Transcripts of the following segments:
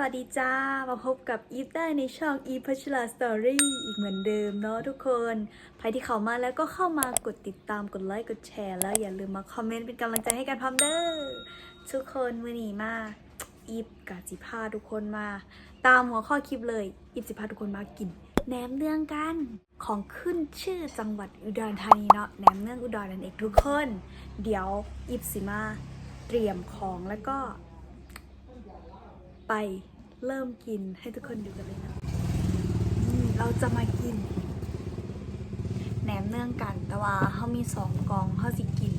วัสดีจ้า มาพบกับอีฟได้ในช่องอีพัชลาสตอรี่อีกเหมือนเดิมเนาะทุกคนใครที่เข้ามาแล้วก็เข้ามากดติดตามกดไลค์กดแชร์แล้วอย่าลืมมาคอมเมนต์เป็นกำลังใจให้กันพร้อมเด้อทุกคนมือนีมาอีฟกับจิพาทุกคนมา ตามหัวข้อคลิปเลยอีฟจิพาทุกคนมากินแหนมเนืองกันของขึ้นชื่อจังหวัดอุดรธานีเนาะแหนมเนืองอุดรนั่นเองทุกคน เดี๋ยวอีฟสิมาเตรียมของแล้วก็ไป เริ่มกินให้ทุกคนดูกันเลยนะเราจะมากินแหนมเนื่องกัน แต่ว่าเขามีสองกองเขาสิกิน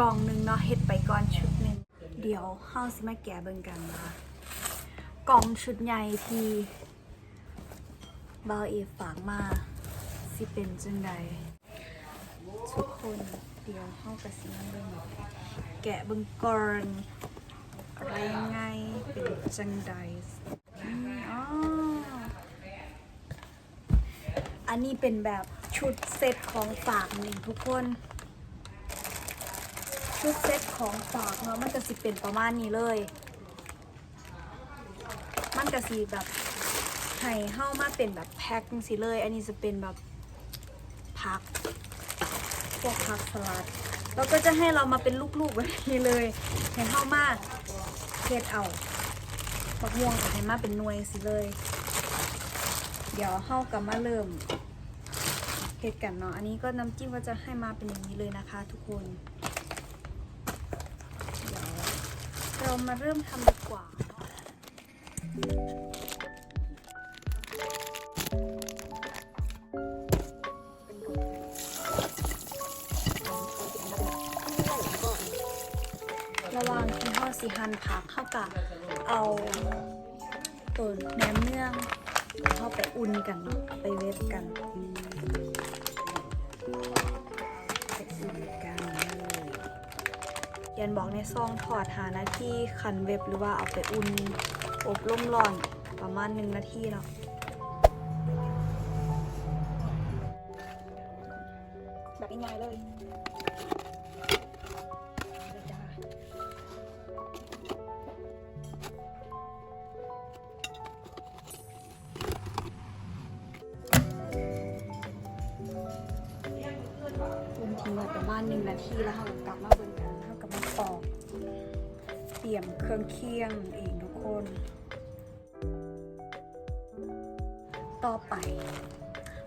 กองหนึ่งเนาะเฮ็ดไปก่อนชุดหนึ่งเดี๋ยวเขาสิมาแกะเบิ่งกันนะกองชุดใหญ่ที่บาวเอฝากมาสิเป็นจังใดทุกคนเดี๋ยวเฮากระสิมาเบิ่งแกะเบิ่งก่อน ไรยังไงเป็นจังใดอืมอ๋ออันนี้เป็นแบบชุดเซตของฝากนี่ทุกคน ชุดเซตของฝากเนาะมันจะสิเป็นประมาณนี้เลย มันจะสีแบบให้เข้ามาเป็นแบบแพ็คสิเลย อันนี้จะเป็นแบบผักพวกผักสลัด แล้วก็จะให้เรามาเป็นลูกๆแบบนี้เลยให้เข้ามา เฮ็ดเอาบักม่วงกับให้มาเป็นหน่วยสิเลย เดี๋ยวเข้ากับมาเริ่มเฮ็ดกันเนาะ อันนี้ก็น้ำจิ้มก็จะให้มาเป็นอย่างนี้เลยนะคะ ทุกคน เดี๋ยวเรามาเริ่มทำดีกว่า ระว่างที่ห่อสีหันผักเข้ากับเอาตัวแหนมเนื่องเข้าไปอุ่นกัน ไปเวฟกันไปอุ่นกันยันบอกในซองถอดหานาที่คันเว็บหรือว่าเอาไปอุ่นอบลมร้อนประมาณหนึ่งนาทีเนาะแบบง่ายเลย ณหนึ่งนาทีแล้วเรากลับมาเบิ่งกันเรากลับมาปอกเตรียมเครื่องเคียงเองทุกคน ต่อไป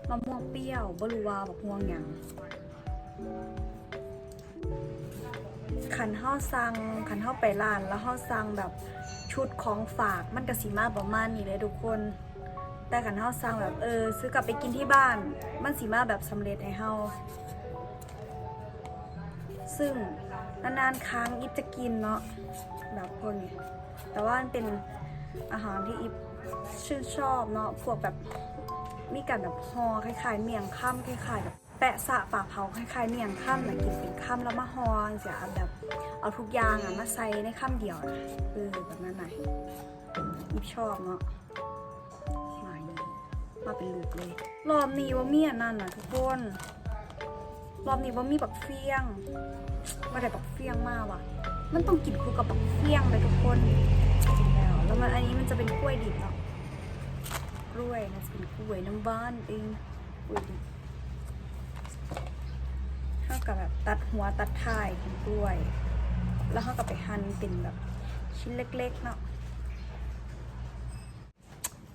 มะม่วงเปรี้ยวบรูวาบักม่วงหยังขันห้าสั่งขันห้าไปร้าน แล้วห้าสั่งแบบชุดของฝากมันกระสีมาประมาณนี้เลยทุกคน แต่ขันห้าสั่งแบบเออ ซื้อกลับไปกินที่บ้าน มันสีมาแบบสำเร็จให้เฮา ซึ่งนานๆครั้งอิฟจะกินเนาะแบบพวกนี้แต่ว่ามันเป็นอาหารที่อิฟชื่นชอบเนาะพวกแบบมีกันแบบฮอคล้ายๆเมี่ยงค่ำคล้ายๆแบบแปะสะปากเผาคล้ายๆเมี่ยงค่ำนะกินเป็นค่ำแล้วมาฮอเสียแบบเอาทุกอย่างอะมาใส่ในค่ำเดียวนะเออแบบนั้นไหนอิฟชอบเนาะมาเป็นลูกเลยรอบนี้ว่าเมีอันนั่นนะทุกคน รอบนี้ว่ามีบักเฟี้ยงมาได้บักเฟี้ยงมากว่ะ มันต้องกินคู่กับบักเฟี้ยงเลยทุกคนแล้วแล้วมันอันนี้มันจะเป็นกล้วยดิบเนาะกล้วยนะจะเป็นกล้วยน้ำบ้านเองกล้วยดิบเท่ากับแบบตัดหัวตัดท้ายของกล้วย แล้วเขาก็ไปหั่นเป็นแบบชิ้นเล็กๆเนาะ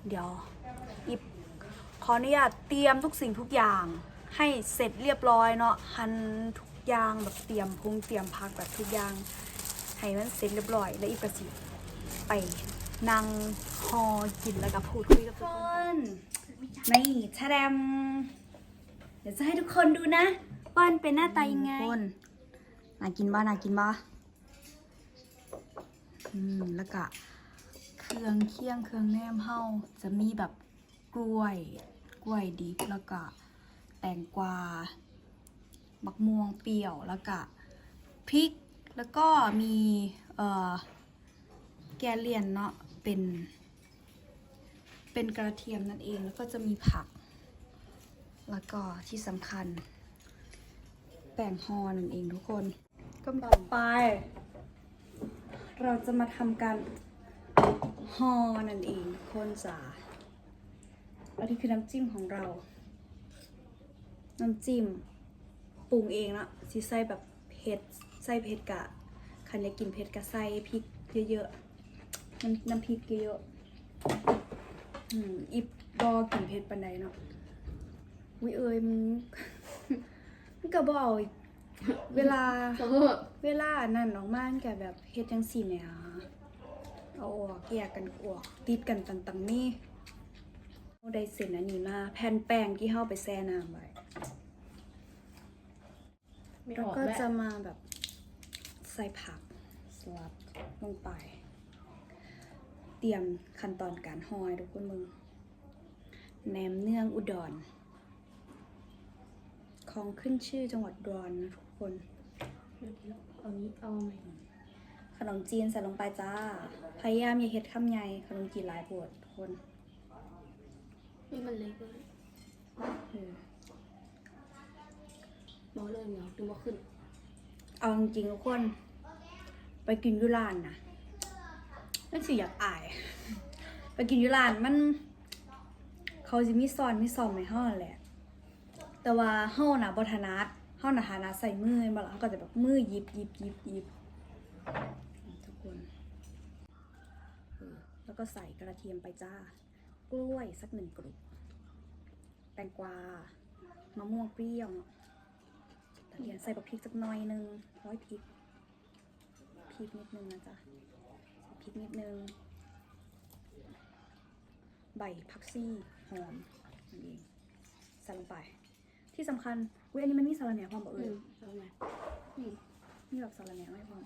เดี๋ยวอิบขออนุญาตเตรียมทุกสิ่งทุกอย่าง ให้เสร็จเรียบร้อยเนาะหั่นทุกอย่างแบบเตรียมพุงเตรียมพักแบบทุกอย่างให้มันเสร็จเรียบร้อย แล้วอีกกระสิไปนั่งฮอกินแล้วก็พูดคุยกับทุกคนนี่ชาแดมเดี๋ยวจะให้ทุกคนดูนะว่ามันเป็นหน้าตายังไงคนน่ากินบ้าน่ากินบ้าอืมแล้วก็เครื่องเคียงเครื่องแนมเฮาจะมีแบบกล้วย กล้วยดิบแล้วก็ แตงกวาบักม่วงเปรี้ยวแล้วก็พริก แล้วก็มีเอ่อแกเลียนเนาะเป็น เป็นกระเทียมนั่นเองแล้วก็จะมีผัก แล้วก็ที่สำคัญ แป้งฮอนั่นเองทุกคนก็ต่อไป เราจะมาทำการฮอนั่นเองทุกคนจ๋าอันนี้คือน้ำจิ้มของเรา น้ำจิ้มปรุงเองละสิใส่แบบเผ็ดใส่เผ็ดกะคันอยากกินเผ็ดกะใส่พริกเยอะๆน้ำน้ำพริกเยอะๆอืมอิบบอกินเผ็ดปานใดเนาะวิเอ้ยมึง มึงก็บเอาอีกเวลาขอโทษเวลานั่นออกมามันก็แบบเฮ็ดจังซี่เนี่ยเอาออกแยกกันออกติดกันต่างๆนี่เอาได้เส้นอันนี้มาแผ่นแป้งที่เฮาไปแช่น้ำไว้ ไม่แล้อวอกก็แล้วจะมาแบบใส่ผักสลัดลงไป เตรียมขั้นตอนการห่อให้ทุกคนมึงแหนมเนืองอุดร ของขึ้นชื่อจังหวัดอุดรนะทุกคน เอานี้เอาใหม่ขนมจีนใส่ลงไปจ้า พยายามอย่าเฮ็ดคำใหญ่ขนมจีนหลายปวดทุกคนนี่มันเล็กเลยเออ มองเลยเหนียวดูว่าขึ้น เอาจริงๆทุกคน ไปกินยุรานนะนั่นสิอยากอาย ไปกินยุรานมัน เขาจะมีซอนมีซอมในห้องแหละ แต่ว่าห้องน่ะบทนัดห้องน่ะหานาใส่มือมาแล้วเขาก็จะแบบมือยิบยิบยิบยิบทุกคนแล้วก็ใส่กระเทียมไปจ้า กล้วยสักหนึ่งกลุ่มแตงกวามะม่วงเปรี้ยวตะ เกียนใส่บักพริกสักหน่อยหนึงร้อยพริกพริกนิดนึงนะจ๊ะใส่พริกนิดนึง ใบผักซี่หอมนั่นเองใส่ลงไป ที่สำคัญอุ้ยอันนี้มันมีสาระแหน่ความบอกอืเอ่ยมเอาใหม่นี่นี่แบบสาระแหน่ไม่พร้อม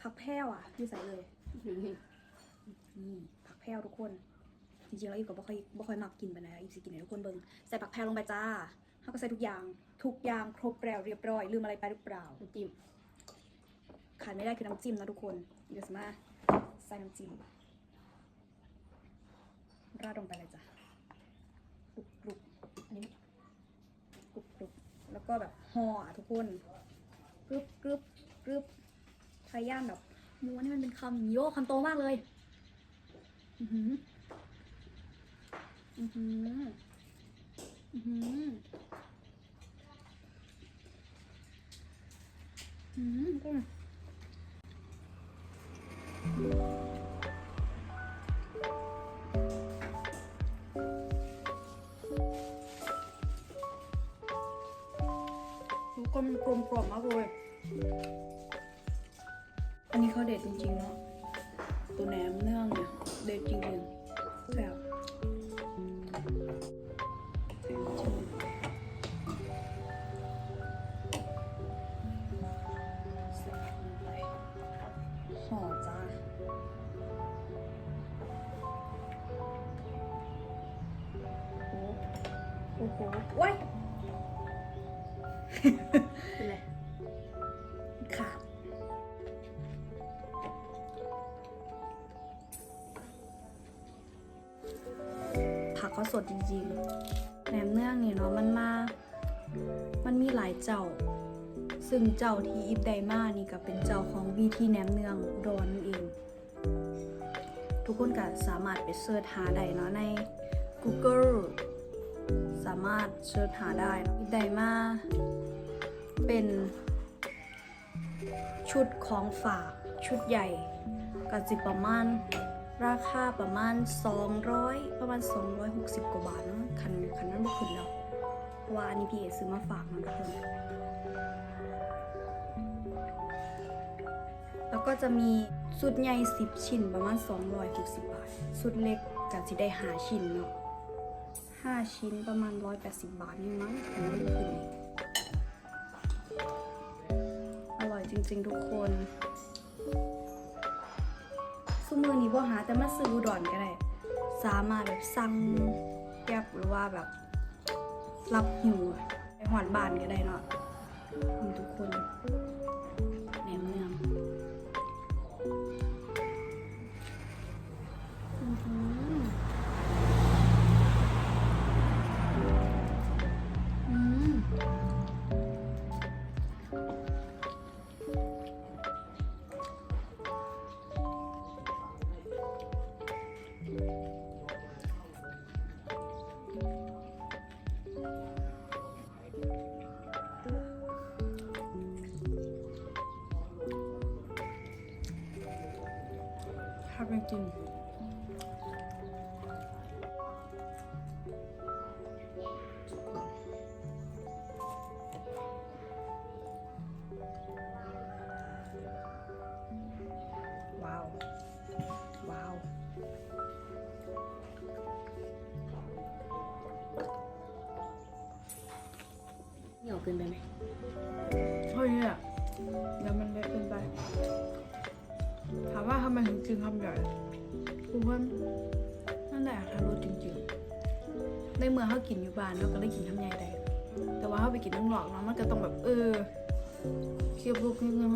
ผักแพรวอะพี่ใส่เลยอยู่นี่นี่ผักแพรวทุกคนจริงๆแล้วอีฟก็บ่ค่อยบ่ค่อยมักกินไปนะอีฟสิกินให้ทุกคนเบิ่งใส่ผักแพรวลงไปจ้า เขาก็ใส่ทุกอย่าง ทุกอย่างครบแล้วเรียบร้อย ลืมอะไรไปหรือเปล่า น้ำจิ้มขาดไม่ได้คือน้ำจิ้มนะทุกคน เดี๋ยวสมาใส่น้ำจิ้มราดลงไปเลยจ้ะกรุบกรุบอันนี้กรุบกรุบแล้วก็แบบห่ออะทุกคนกรึบกรึบกรึบพยายามแบบม้วนให้มันเป็นคำโยกคำโตมากเลย อือหือ อือหือ อือหือ อือหือทุกคนมันกลมกล่อมมากเลยอันนี้เขาเด็ดจริงๆเนาะ ตัวแหนมเนื่องเนี่ย เด็ดจริงๆแบบ โอ้โหว้ายเป็นไรค่ะผักเขาสดจริงๆแหนมเนื้องนี่เนาะมันมา มันมีหลายเจ้า ซึ่งเจ้าที่อิบไดมานี่ก็เป็นเจ้าของวีที่แหนมเนืองอุดรนั่นเอง ทุกคนก็สามารถไปเสิร์ชหาได้เนาะใน Google สามารถเสิร์ชหาได้นะอิไดมาเป็น ชุดของฝากชุดใหญ่ก็จิประมาณราคาประมาณ 200 ประมาณ 260 กว่าบาทนะคันคันนั้นบ่ขึ้นแล้วว่าอันนี้พี่เอซื้อมาฝากนะทุกคนแล้วก็จะมีสุดใหญ่ 10 ชิ้นประมาณ 260 บาท สุดเล็กก็จะได้5ชิ้นเนาะ 5 ชิ้นประมาณ 180 บาทนี่มั้งอันนี้ขึ้นอร่อยจริง ๆ ทุกคนซุมือนี้บ่หาแต่มาซื้ออุดรก็ได้ สามารถแบบสั่งแก๊บหรือว่าแบบ รับหิวไปหอดบ้านก็ได้เนาะทุกคน จริงว้าวว้ ทำไมถึงกินคำใหญ่กูว่านั่นแหละทารุจริงๆในเมื่อเขากินอยู่บ้านเราก็ได้กินคำใหญ่ได้แต่ว่าเขาไปกินน้ำหลอกเนาะมันก็ต้องแบบ เออเคียบลูกนิดนึง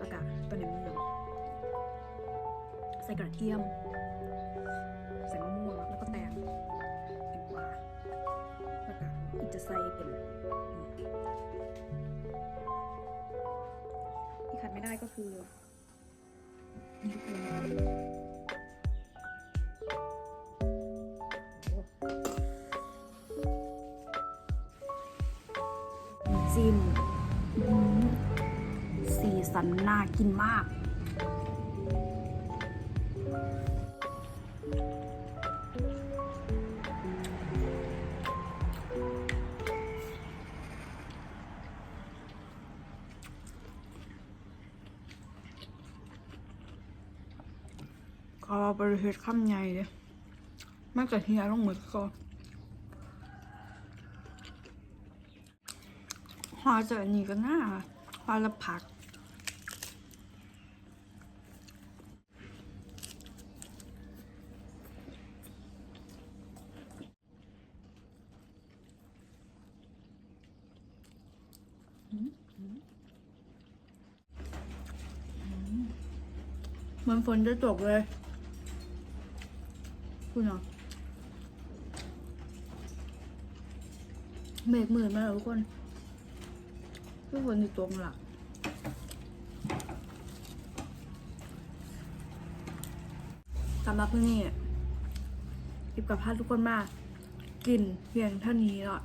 อากาศตัวไหนมัน ส่กระเทียม ใส่มะม่วงแล้วก็แตงแตงกวาแล้วก็อีกจะใส่เป็นที่ขาดไม่ได้ก็คือนี่คือจิ้มสีสันน่ากินมาก บริเฮ็ดคำใหญ่เลยมันกะเฮียลงหมดก่อนหอจะนนี้ก็น่าหอละผักเหมือนฝนจะตกเลย คุณเหรอเมฆหมื่นมาแล้วทุกคนคือฝนจะตกมาละสำหรับเพื่อนนี่กิบกับพาทุกคนมากกินเพียงเท่านี้เนาะ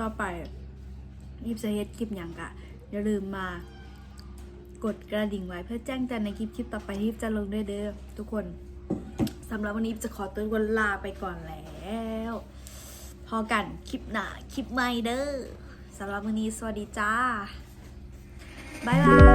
ต่อไปยิบจะเฮ็ดคลิปอย่างกะ อย่าลืมมากดกระดิ่งไว้เพื่อแจ้งเตือนในคลิปคลิปต่อไปที่จะลงด้วยเด้อทุกคน สำหรับวันนี้จะขอตัวคนลาไปก่อนแล้ว พอกันคลิปหน้าคลิปใหม่เด้อสำหรับวันนี้สวัสดีจ้า บ๊ายบาย